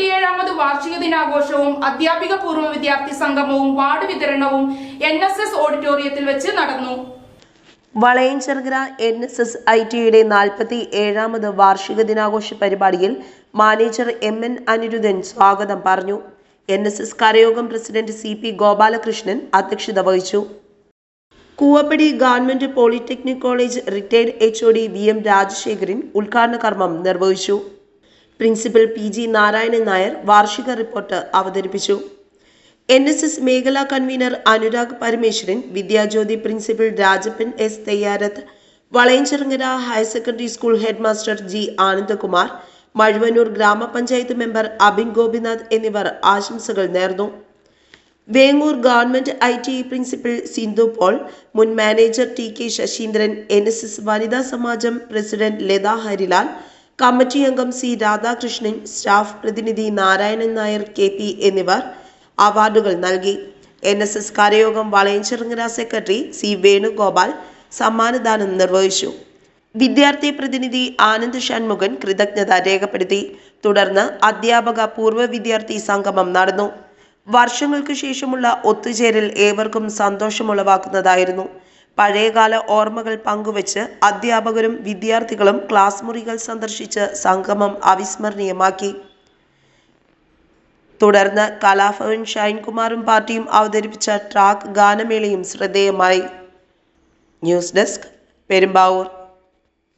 നാൽപ്പത്തിയേഴാമത് വാർഷിക ദിനാഘോഷവും അധ്യാപിക പൂർവ വിദ്യാർത്ഥി സംഗമവും വാർഡ് വിതരണവും എൻ എസ് എസ് ഓഡിറ്റോറിയത്തിൽ വെച്ച് നടന്നു. വളയഞ്ചർഗ്ര എൻ എസ് എസ് ഐ ടിയുടെ നാൽപ്പത്തി ഏഴാമത് വാർഷിക ദിനാഘോഷ പരിപാടിയിൽ മാനേജർ എം എൻ അനിരുദ്ധൻ സ്വാഗതം പറഞ്ഞു. N S S കരയോഗം president C P Gopalakrishnan അധ്യക്ഷത വഹിച്ചു. Koovappady government polytechnic college retired H O D V M Rajasekharan ഉദ്ഘാടന കർമ്മം നിർവഹിച്ചു. Principal P G Narayanan Nair വാർഷിക റിപ്പോർട്ട് അവതരിപ്പിച്ചു. എൻ എസ് എസ് മേഖലാ convener Anurag Parameswaran Vidyajyothi principal Rajappan S Theyyarath Valayanchirangara higher secondary school head master G Anandakumar Mazhuvannoor ഗ്രാമപഞ്ചായത്ത് member Abin Gopinath എന്നിവർ ആശംസകൾ നേർന്നു. Vengoor government I T principal Sindhu Paul മുൻ manager T K Sasheendran N S S വനിതാ സമാജം president Latha Harilal committee അംഗം C Radhakrishnan staff പ്രതിനിധി Narayanan Nair K P എന്നിവർ അവാർഡുകൾ നൽകി. എൻ എസ് എസ് കരയോഗം വളയഞ്ചിറങ്ങര സെക്രട്ടറി സി വേണുഗോപാൽ സമ്മാനദാനം നിർവഹിച്ചു. വിദ്യാർത്ഥി പ്രതിനിധി ആനന്ദ് ഷൺമുഖൻ കൃതജ്ഞത രേഖപ്പെടുത്തി. തുടർന്ന് അധ്യാപക പൂർവ വിദ്യാർത്ഥി സംഗമം നടന്നു. വർഷങ്ങൾക്ക് ശേഷമുള്ള ഒത്തുചേരൽ ഏവർക്കും സന്തോഷമുളവാക്കുന്നതായിരുന്നു. പഴയകാല ഓർമ്മകൾ പങ്കുവച്ച് അധ്യാപകരും വിദ്യാർത്ഥികളും ക്ലാസ് മുറികൾ സന്ദർശിച്ച് സംഗമം അവിസ്മരണീയമാക്കി. തുടർന്ന് കലാഭവൻ ഷൈൻകുമാറും പാർട്ടിയും അവതരിപ്പിച്ച ട്രാക്ക് ഗാനമേളയും ശ്രദ്ധേയമായി. News desk Perumbavoor.